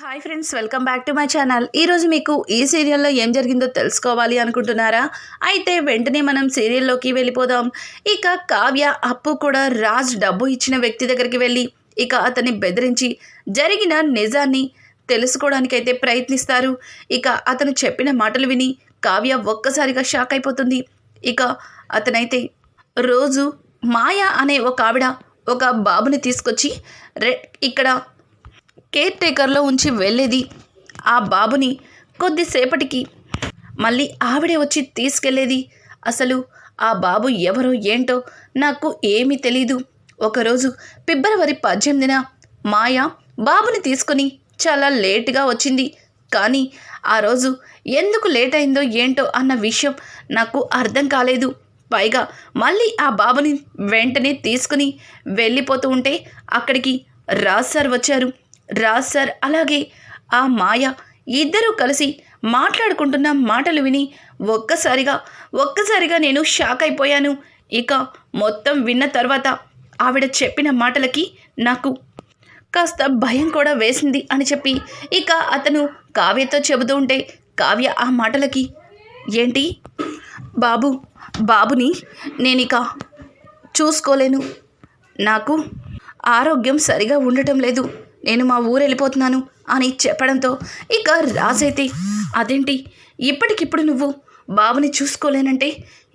Hi friends welcome back to my channel ఈరోజు మీకు ఈ సీరియల్లో ఏం జరిగిందో తెలుసుకోవాలి అనుకుంటున్నారా? అయితే వెంటనే మనం సీరియల్లోకి వెళ్ళిపోదాం. ఇక కావ్య అప్పు కూడా రాజ్ డబ్బు ఇచ్చిన వ్యక్తి దగ్గరికి వెళ్ళి ఇక అతన్ని బెదిరించి జరిగిన నిజాన్ని తెలుసుకోవడానికైతే ప్రయత్నిస్తారు. ఇక అతను చెప్పిన మాటలు విని కావ్య ఒక్కసారిగా షాక్ అయిపోతుంది. ఇక అతనైతే రోజు మాయ అనే ఒక ఆవిడ ఒక బాబుని తీసుకొచ్చి రె ఇక్కడ కేర్ టేకర్లో ఉంచి వెళ్ళేది. ఆ బాబుని కొద్దిసేపటికి మళ్ళీ ఆవిడే వచ్చి తీసుకెళ్ళేది. అసలు ఆ బాబు ఎవరో ఏంటో నాకు ఏమీ తెలీదు. ఒకరోజు ఫిబ్రవరి పద్దెనిమిదిన మాయ బాబుని తీసుకొని చాలా లేటుగా వచ్చింది. కానీ ఆ రోజు ఎందుకు లేట్ అయిందో ఏంటో అన్న విషయం నాకు అర్థం కాలేదు. పైగా మళ్ళీ ఆ బాబుని వెంటనే తీసుకుని వెళ్ళిపోతూ ఉంటే అక్కడికి రాజ్ సార్ వచ్చారు. రాజ్ సార్ అలాగే ఆ మాయ ఇద్దరూ కలిసి మాట్లాడుకుంటున్న మాటలు విని ఒక్కసారిగా ఒక్కసారిగా నేను షాక్ అయిపోయాను. ఇక మొత్తం విన్న తర్వాత ఆవిడ చెప్పిన మాటలకి నాకు కాస్త భయం కూడా వేసింది అని చెప్పి ఇక అతను కావ్యతో చెబుతూ ఉంటే కావ్య ఆ మాటలకి ఏంటి బాబు బాబుని నేనిక చూసుకోలేను. నాకు ఆరోగ్యం సరిగా ఉండటం లేదు. నేను మా ఊరు వెళ్ళిపోతున్నాను అని చెప్పడంతో ఇక రాజైతే అదేంటి? ఇప్పటికిప్పుడు నువ్వు బాబుని చూసుకోలేనంటే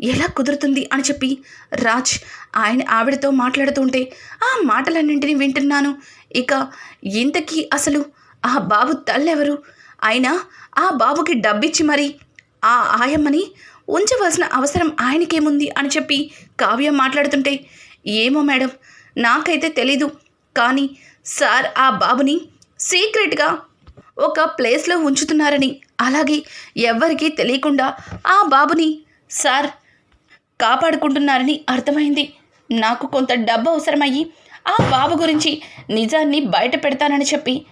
ఎలా కుదురుతుంది? అని చెప్పి రాజ్ ఆయన ఆవిడతో మాట్లాడుతుంటే ఆ మాటలన్నింటినీ వింటున్నాను. ఇక ఇంతకీ అసలు ఆ బాబు తల్లెవరు? అయినా ఆ బాబుకి డబ్బిచ్చి మరి ఆ ఆయమ్మని ఉంచవలసిన అవసరం ఆయనకేముంది? అని చెప్పి కావ్య మాట్లాడుతుంటే ఏమో మేడం నాకైతే తెలీదు. కానీ సార్ ఆ బాబుని సీక్రెట్గా ఒక ప్లేస్లో ఉంచుతున్నారని. అలాగే ఎవ్వరికీ తెలియకుండా ఆ బాబుని సార్ కాపాడుకుంటున్నారని అర్థమైంది. నాకు కొంత డబ్బు అవసరమయ్యి ఆ బాబు గురించి నిజాన్ని బయట పెడతానని చెప్పి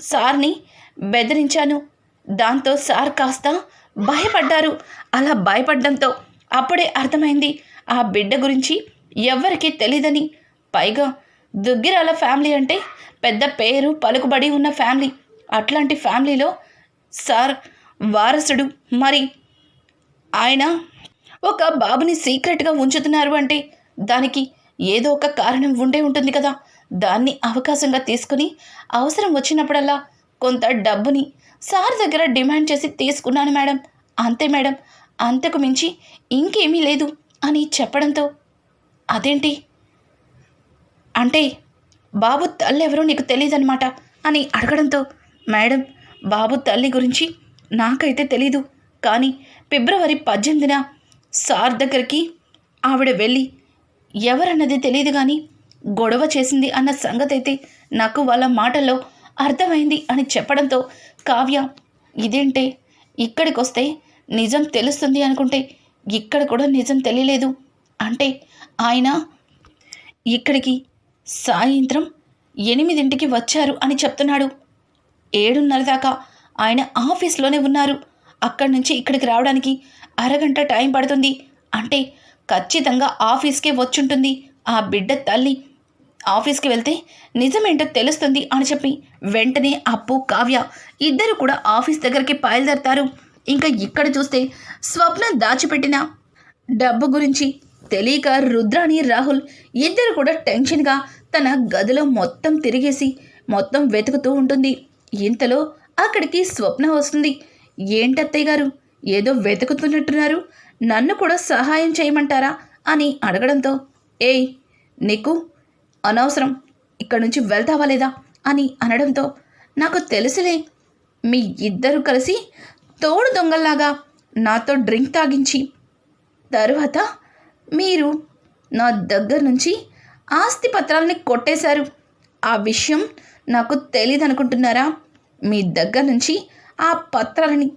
సార్ని బెదిరించాను. దాంతో సార్ కాస్త భయపడ్డారు. అలా భయపడడంతో అప్పుడే అర్థమైంది ఆ బిడ్డ గురించి ఎవ్వరికీ తెలీదని. పైగా దుగ్గిరాల ఫ్యామిలీ అంటే పెద్ద పేరు పలుకుబడి ఉన్న ఫ్యామిలీ. అట్లాంటి ఫ్యామిలీలో సార్ వారసుడు. మరి ఆయన ఒక బాబుని సీక్రెట్గా ఉంచుతున్నారు అంటే దానికి ఏదో ఒక కారణం ఉండే ఉంటుంది కదా. దాన్ని అవకాశంగా తీసుకుని అవసరం వచ్చినప్పుడల్లా కొంత డబ్బుని సార్ దగ్గర డిమాండ్ చేసి తీసుకున్నాను మేడం. అంతే మేడం. అంతకు మించి ఇంకేమీ లేదు అని చెప్పడంతో అదేంటి? అంటే బాబు తల్లి ఎవరో నీకు తెలియదన్నమాట అని అడగడంతో మేడం బాబు తల్లి గురించి నాకైతే తెలీదు. కానీ ఫిబ్రవరి పద్దెనిమిదిన సార్ దగ్గరికి ఆవిడ వెళ్ళి ఎవరన్నది తెలియదు కానీ గొడవ చేసింది అన్న సంగతి అయితే నాకు వాళ్ళ మాటల్లో అర్థమైంది అని చెప్పడంతో కావ్య ఇదేంటే? ఇక్కడికి వస్తే నిజం తెలుస్తుంది అనుకుంటే ఇక్కడ కూడా నిజం తెలియలేదు. అంటే ఆయన ఇక్కడికి సాయంత్రం ఎనిమిదింటికి వచ్చారు అని చెప్తున్నాడు. ఏడున్నర దాకా ఆయన ఆఫీస్లోనే ఉన్నారు. అక్కడి నుంచి ఇక్కడికి రావడానికి అరగంట టైం పడుతుంది. అంటే ఖచ్చితంగా ఆఫీస్కే వచ్చుంటుంది. ఆ బిడ్డ తల్లి ఆఫీస్కి వెళ్తే నిజమేంటో తెలుస్తుంది అని చెప్పి వెంటనే అప్పు కావ్య ఇద్దరు కూడా ఆఫీస్ దగ్గరికి బయలుదేరతారు. ఇంకా ఇక్కడ చూస్తే స్వప్న దాచిపెట్టిన డబ్బు గురించి తెలియక రుద్రాని రాహుల్ ఇద్దరు కూడా టెన్షన్గా తన గదిలో మొత్తం తిరిగేసి మొత్తం వెతుకుతూ ఉంటుంది. ఇంతలో అక్కడికి స్వప్న వస్తుంది. ఏంటత్తయ్య గారు? ఏదో వెతుకుతున్నట్టున్నారు. నన్ను కూడా సహాయం చేయమంటారా? అని అడగడంతో ఏయ్ నీకు అనవసరం. ఇక్కడ నుంచి వెళ్తావా లేదా? అని అనడంతో నాకు తెలుసులే. మీ ఇద్దరు కలిసి తోడు దొంగల్లాగా నాతో డ్రింక్ తాగించి తరువాత మీరు నా దగ్గర నుంచి ఆస్తి పత్రాలని కొట్టేశారు. ఆ విషయం నాకు తెలియదు అనుకుంటున్నారా మీ దగ్గర నుంచి ఆ పత్రాలని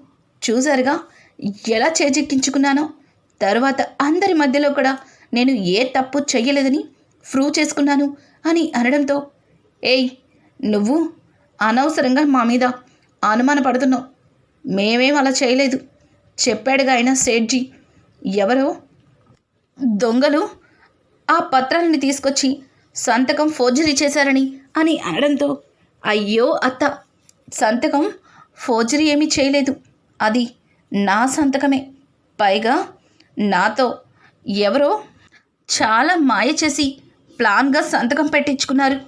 చూసారుగా ఎలా చేజెక్కించుకున్నానో? తర్వాత అందరి మధ్యలో కూడా నేను ఏ తప్పు చెయ్యలేదని ప్రూవ్ చేసుకున్నాను అని అనడంతో ఏయ్ నువ్వు అనవసరంగా మా మీద అనుమానపడుతున్నావు. మేమేం అలా చేయలేదు. చెప్పాడుగా ఆయన సేట్జీ. ఎవరో దొంగలు ఆ పత్రాలని తీసుకొచ్చి సంతకం ఫోర్జరీ చేశారని అని అనడంతో అయ్యో అత్త సంతకం ఫోర్జరీ ఏమీ చేయలేదు. అది నా సంతకమే. పైగా నాతో ఎవరో చాలా మాయ చేసి ప్లాన్గా సంతకం పెట్టించుకున్నారు.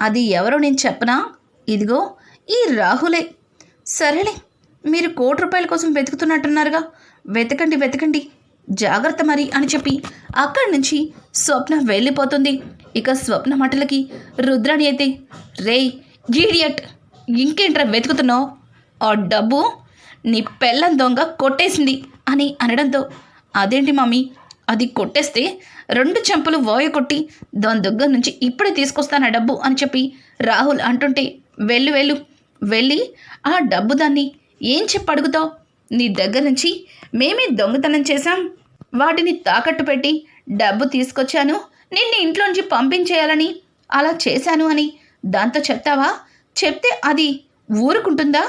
అది ఎవరో నేను చెప్పనా? ఇదిగో ఈ రాహులే. సరేలే మీరు కోటి రూపాయల కోసం వెతుకుతున్నట్టున్నారుగా. వెతకండి వెతకండి. జాగ్రత్త మరి అని చెప్పి అక్కడి నుంచి స్వప్న వెళ్ళిపోతుంది. ఇక స్వప్న మాటలకి రుద్రాణి అయితే రేయ్ గీడియట్ ఇంకేంట్రా వెతుకుతున్నావు? ఆ డబ్బు నీ పెళ్ళం దొంగ కొట్టేసింది అని అనడంతో అదేంటి మమ్మీ అది కొట్టేస్తే రెండు చెంపలు వాయ కొట్టి దాని దగ్గర నుంచి ఇప్పుడే తీసుకొస్తాను ఆ డబ్బు అని చెప్పి రాహుల్ అంటుంటే వెళ్ళు వెళ్ళు వెళ్ళి ఆ డబ్బు దాన్ని ఏం చెప్పి అడుగుతావు? నీ దగ్గర నుంచి మేమే దొంగతనం చేశాం. వాటిని తాకట్టు పెట్టి డబ్బు తీసుకొచ్చాను. నిన్ను ఇంట్లోంచి పంపించేయాలని అలా చేశాను అని దాంతో చెప్తావా? చెప్తే అది ఊరుకుంటుందా?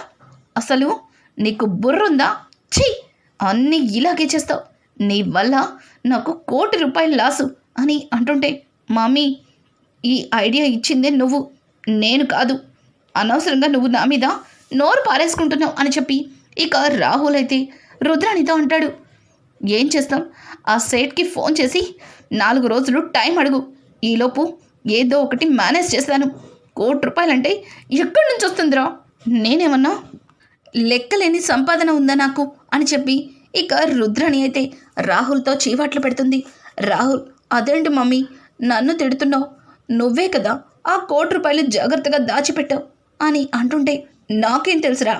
అసలు నీకు బుర్రుందా? ఛీ! అన్నీ ఇలాగే చేస్తావు. నీ వల్ల నాకు కోటి రూపాయలు లాసు అని అంటుంటే మమ్మీ ఈ ఐడియా ఇచ్చిందే నువ్వు. నేను కాదు. అనవసరంగా నువ్వు నా మీద నోరు పారేసుకుంటున్నావు అని చెప్పి ఇక రాహుల్ అయితే రుద్రాణితో అంటాడు ఏం చేస్తాం? ఆ సేట్కి ఫోన్ చేసి నాలుగు రోజులు టైం అడుగు. ఈలోపు ఏదో ఒకటి మేనేజ్ చేస్తాను. కోటి రూపాయలంటే ఎక్కడి నుంచి వస్తుందిరా? నేనేమన్నా లెక్కలేని సంపాదన ఉందా నాకు? అని చెప్పి ఇక రుద్రాణి అయితే రాహుల్తో చీవాట్లు పెడుతుంది. రాహుల్ అదేంటి మమ్మీ? నన్ను తిడుతున్నావు. నువ్వే కదా ఆ కోటి రూపాయలు జాగ్రత్తగా దాచిపెట్టావు అని అంటుంటే నాకేం తెలుసురా?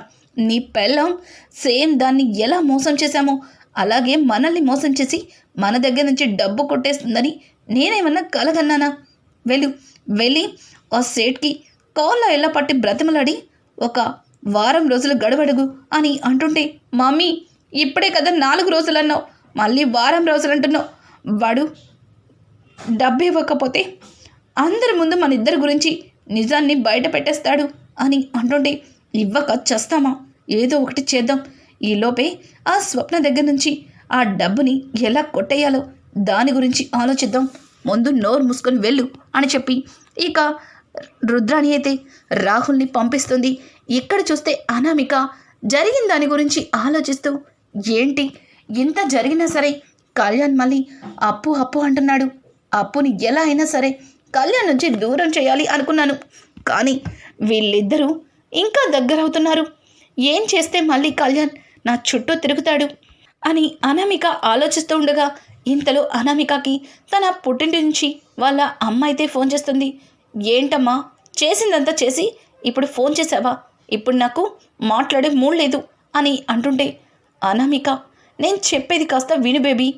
నీ పెళ్ళం సేమ్ దాన్ని ఎలా మోసం చేశామో అలాగే మనల్ని మోసం చేసి మన దగ్గర నుంచి డబ్బు కొట్టేస్తుందని నేనేమన్నా కలగన్నానా? వెళ్ళు వెళ్ళి ఆ సేట్కి కాల్లో ఎలా పట్టి బ్రతిమలాడి ఒక వారం రోజులు గడవడుగు అని అంటుంటే మమ్మీ ఇప్పుడే కదా నాలుగు రోజులు అన్నావు మళ్ళీ వారం రోజులు అంటున్నావు వాడు డబ్బు ఇవ్వకపోతే అందరి ముందు మన ఇద్దరి గురించి నిజాన్ని బయట పెట్టేస్తాడు అని అంటుంటే ఇవ్వక చస్తామా? ఏదో ఒకటి చేద్దాం. ఈలోపే ఆ స్వప్న దగ్గర నుంచి ఆ డబ్బుని ఎలా కొట్టేయాలో దాని గురించి ఆలోచిద్దాం. ముందు నోరు మూసుకొని వెళ్ళు అని చెప్పి. ఇక రుద్రాణి అయితే రాహుల్ని పంపిస్తుంది. ఇక్కడ చూస్తే అనామిక జరిగిన దాని గురించి ఆలోచిస్తూ ఏంటి? ఇంత జరిగినా సరే కళ్యాణ్ మళ్ళీ అప్పు అప్పు అంటున్నాడు. అప్పుని ఎలా అయినా సరే కళ్యాణ్ నుంచి దూరం చేయాలి అనుకున్నాను. కానీ వీళ్ళిద్దరూ ఇంకా దగ్గరవుతున్నారు. ఏం చేస్తే మళ్ళీ కళ్యాణ్ నా చుట్టూ తిరుగుతాడు? అని అనామిక ఆలోచిస్తూ ఉండగా ఇంతలో అనామికకి తన పుట్టింటి నుంచి వాళ్ళ అమ్మ అయితే ఫోన్ చేస్తుంది. ఏంటమ్మా చేసిందంతా చేసి ఇప్పుడు ఫోన్ చేసావా? ఇప్పుడు నాకు మాట్లాడే మూడ్ లేదు అని అంటుంటే అనామిక నేను చెప్పేది కాస్త విను బేబీ.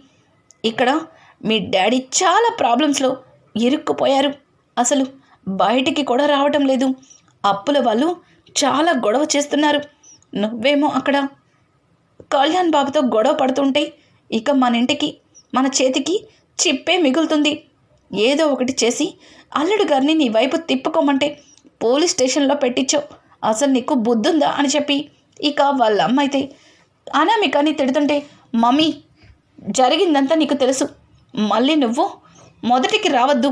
ఇక్కడ మీ డాడీ చాలా ప్రాబ్లమ్స్లో ఇరుక్కుపోయారు. అసలు బయటికి కూడా రావటం లేదు. అప్పుల వాళ్ళు చాలా గొడవ చేస్తున్నారు. నువ్వేమో అక్కడ? కళ్యాణ్ బాబుతో గొడవ పడుతుంటే ఇక మన ఇంటికి మన చేతికి చిప్పే మిగులుతుంది. ఏదో ఒకటి చేసి అల్లుడు గారిని నీ వైపు తిప్పుకోమంటే పోలీస్ స్టేషన్లో పెట్టించావు. అసలు నీకు బుద్ధుందా అని చెప్పి ఇక వాళ్ళ అమ్మ అయితే అనామికని తిడుతుంటే మమ్మీ జరిగిందంతా నీకు తెలుసు. మళ్ళీ నువ్వు మొదటికి రావద్దు.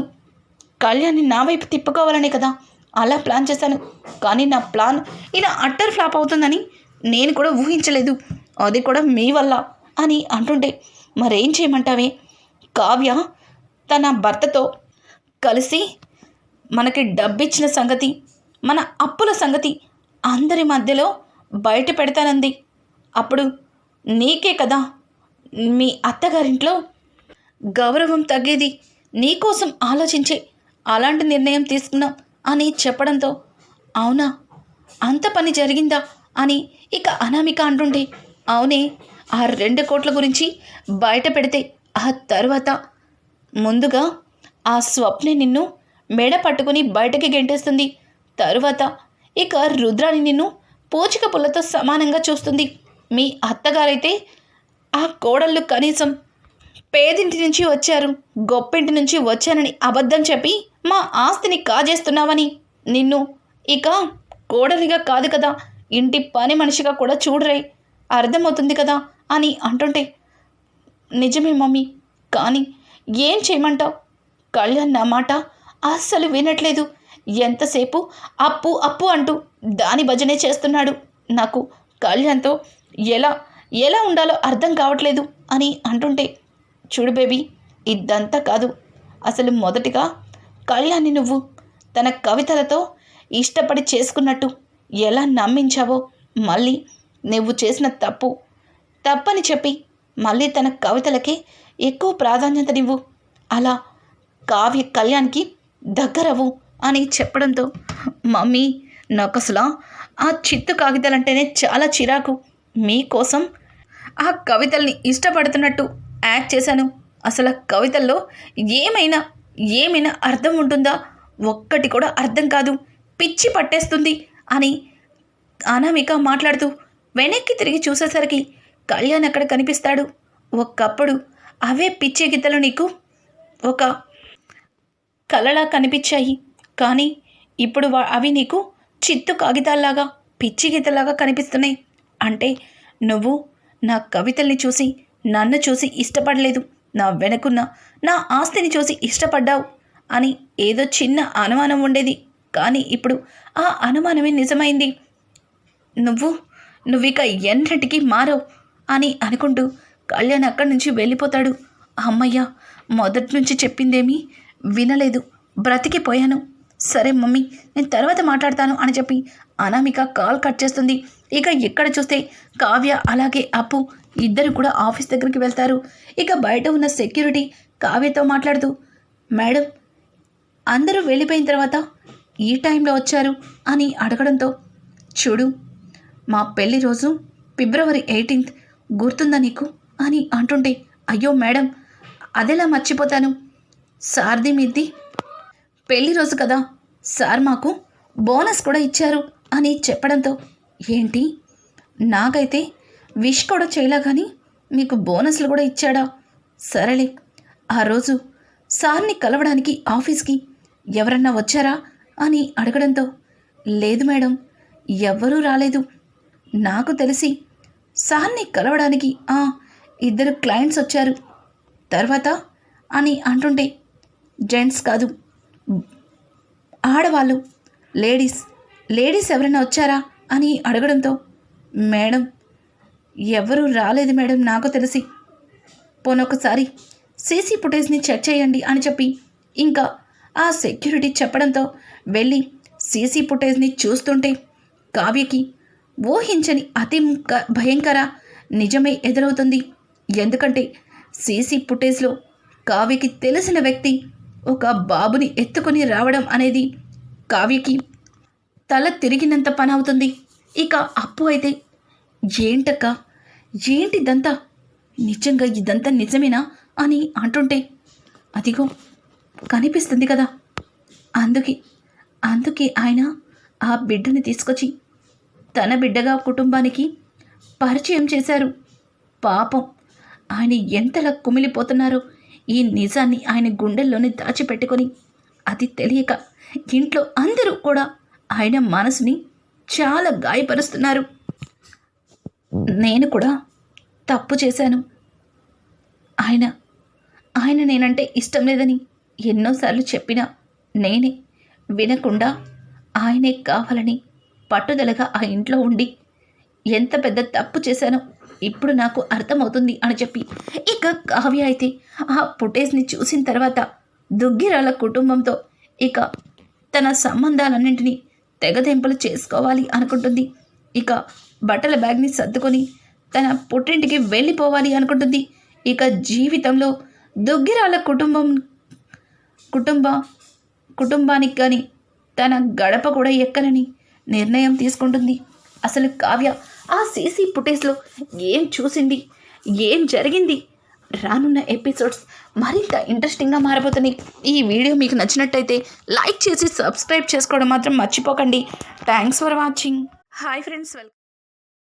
కళ్యాణ్ని నా వైపు తిప్పుకోవాలనే కదా. అలా ప్లాన్ చేశాను. కానీ నా ప్లాన్ ఇలా అట్టర్ ఫ్లాప్ అవుతుందని నేను కూడా ఊహించలేదు. అది కూడా మీ వల్ల అని అంటుంటే మరేం చేయమంటావే? కావ్య తన భర్తతో కలిసి మనకి డబ్బిచ్చిన సంగతి మన అప్పుల సంగతి అందరి మధ్యలో బయట పెడతానంది. అప్పుడు నీకే కదా మీ అత్తగారింట్లో గౌరవం తగ్గేది. నీకోసం ఆలోచించే అలాంటి నిర్ణయం తీసుకున్నాం అని చెప్పడంతో అవునా? అంత పని జరిగిందా? అని ఇక అనామిక అంటుండే అవునే ఆ రెండు కోట్ల గురించి బయట పెడితే ఆ తర్వాత ముందుగా ఆ స్వప్నే నిన్ను మెడ పట్టుకుని బయటకి గెంటేస్తుంది. తరువాత ఇక రుద్రాని నిన్ను పూచిక పుల్లతో సమానంగా చూస్తుంది. మీ అత్తగారైతే ఆ కోడళ్ళు కనీసం పేదింటి నుంచి వచ్చారు గొప్పింటి నుంచి వచ్చానని అబద్ధం చెప్పి మా ఆస్తిని కాజేస్తున్నావని. నిన్ను ఇక కోడలిగా కాదు కదా. ఇంటి పని మనిషిగా కూడా చూడరే. అర్థమవుతుంది కదా అని అంటుంటే నిజమే మమ్మీ కానీ ఏం చేయమంటావు? కళ్యాణ్ నా మాట అస్సలు వినట్లేదు. ఎంతసేపు అప్పు అప్పు అంటూ దాని భజనే చేస్తున్నాడు. నాకు కళ్యాణ్తో ఎలా ఎలా ఉండాలో అర్థం కావట్లేదు అని అంటుంటే చూడు బేబీ ఇదంతా కాదు. అసలు మొదటిగా కళ్యాణ్ని నువ్వు తన కవితలతో ఇష్టపడి చేసుకున్నట్టు ఎలా నమ్మించావో మళ్ళీ నువ్వు చేసిన తప్పు. తప్పని చెప్పి మళ్ళీ తన కవితలకే ఎక్కువ ప్రాధాన్యతనివ్వు అలా కావ్య కళ్యాణ్కి దగ్గరవు అని చెప్పడంతో మమ్మీ నాకు అసలు ఆ చిత్తు కాగితాలంటేనే చాలా చిరాకు. మీకోసం ఆ కవితల్ని ఇష్టపడుతున్నట్టు యాక్ట్ చేశాను. అసలు ఆ కవితల్లో ఏమైనా ఏమైనా అర్థం ఉంటుందా? ఒక్కటి కూడా అర్థం కాదు. పిచ్చి పట్టేస్తుంది అని అనామిక మాట్లాడుతూ వెనక్కి తిరిగి చూసేసరికి కళ్యాణ్ అక్కడ కనిపిస్తాడు. ఒకప్పుడు అవే పిచ్చి గీతలు నీకు? ఒక కలలా కనిపించాయి. కానీ ఇప్పుడు వా- అవి నీకు చిత్తు కాగితాల్లాగా పిచ్చి గీతలాగా కనిపిస్తున్నాయి. అంటే నువ్వు నా కవితల్ని చూసి నన్ను చూసి ఇష్టపడలేదు. నా వెనకున్న నా ఆస్తిని చూసి ఇష్టపడ్డావు అని ఏదో చిన్న అనుమానం ఉండేది. కానీ ఇప్పుడు ఆ అనుమానమే నిజమైంది. నువ్వు నువ్విక ఎన్నటికీ మారవు అని అనుకుంటూ కళ్యాణ్ అక్కడి నుంచి వెళ్ళిపోతాడు. అమ్మయ్య మొదటి నుంచి చెప్పిందేమీ వినలేదు. బ్రతికిపోయాను. సరే మమ్మీ నేను తర్వాత మాట్లాడతాను అని చెప్పి అనామిక కాల్ కట్ చేస్తుంది. ఇక ఇక్కడ చూస్తే కావ్య అలాగే అప్పు ఇద్దరు కూడా ఆఫీస్ దగ్గరికి వెళ్తారు. ఇక బయట ఉన్న సెక్యూరిటీ కావ్యతో మాట్లాడుతూ మేడం అందరూ వెళ్ళిపోయిన తర్వాత ఈ టైంలో వచ్చారు అని అడగడంతో చూడు మా పెళ్ళి రోజు ఫిబ్రవరి ఎయిటీన్త్ గుర్తుందా నీకు? అని అంటుంటే అయ్యో మేడం అదెలా మర్చిపోతాను. సార్ది మీది పెళ్ళి రోజు కదా సార్ మాకు బోనస్ కూడా ఇచ్చారు అని చెప్పడంతో ఏంటి? నాకైతే విష్ కూడా చేయలా కానీ మీకు బోనస్లు కూడా ఇచ్చాడా? సరేలే. ఆ రోజు సార్ని కలవడానికి ఆఫీస్కి ఎవరన్నా వచ్చారా? అని అడగడంతో లేదు మేడం ఎవ్వరూ రాలేదు. నాకు తెలిసి సార్ని కలవడానికి ఆ ఇద్దరు క్లయింట్స్ వచ్చారు. తర్వాత అని అంటుంటే జెంట్స్ కాదు ఆడవాళ్ళు లేడీస్ లేడీస్ ఎవరైనా వచ్చారా? అని అడగడంతో మేడం ఎవరూ రాలేదు మేడం నాకు తెలిసి. పోనొకసారి సీసీ ఫుటేజ్ని చెక్ చేయండి అని చెప్పి ఇంకా ఆ సెక్యూరిటీ చెప్పడంతో వెళ్ళి సీసీ ఫుటేజ్ని చూస్తుంటే కావ్యకి ఊహించని అతి భయంకర నిజమే ఎదురవుతుంది. ఎందుకంటే సీసీ ఫుటేజ్లో కావ్యకి తెలిసిన వ్యక్తి ఒక బాబుని ఎత్తుకొని రావడం అనేది కావ్యకి తల తిరిగినంత పని అవుతుంది. ఇక అప్పు అయితే ఏంటక్క? ఏంటిదంతా? నిజంగా ఇదంతా నిజమేనా అని అంటుంటే అదిగో కనిపిస్తుంది కదా. అందుకే అందుకే ఆయన ఆ బిడ్డని తీసుకొచ్చి తన బిడ్డగా కుటుంబానికి పరిచయం చేశారు. పాపం ఆయన ఎంతలా కుమిలిపోతున్నారో ఈ నిజాన్ని ఆయన గుండెల్లోనే దాచిపెట్టుకొని అది తెలియక ఇంట్లో అందరూ కూడా ఆయన మనసుని చాలా గాయపరుస్తున్నారు. నేను కూడా తప్పు చేశాను. ఆయన ఆయన నేనంటే ఇష్టం లేదని ఎన్నోసార్లు చెప్పినా నేనే వినకుండా ఆయనే కావాలని పట్టుదలగా ఆ ఇంట్లో ఉండి ఎంత పెద్ద తప్పు చేశానో ఇప్పుడు నాకు అర్థమవుతుంది అని చెప్పి ఇక కావ్య అయితే ఆ ఫుటేజ్ని చూసిన తర్వాత దుగ్గిరాల కుటుంబంతో ఇక తన సంబంధాలన్నింటినీ తెగదెంపులు చేసుకోవాలి అనుకుంటుంది. ఇక బట్టల బ్యాగ్ని సర్దుకొని తన పుట్టింటికి వెళ్ళిపోవాలి అనుకుంటుంది. ఇక జీవితంలో దుగ్గిరాల కుటుంబం కుటుంబ కుటుంబానికి కానీ తన గడప కూడా ఎక్కనని నిర్ణయం తీసుకుంటుంది. అసలు కావ్య ఆ సీసీ ఫుటేజ్లో ఏం చూసింది? ఏం జరిగింది? రానున్న ఎపిసోడ్స్ మరింత ఇంట్రెస్టింగ్గా మారబోతున్నాయి. ఈ వీడియో మీకు నచ్చినట్టయితే లైక్ చేసి సబ్స్క్రైబ్ చేసుకోవడం మాత్రం మర్చిపోకండి. Thanks for watching. Hi friends welcome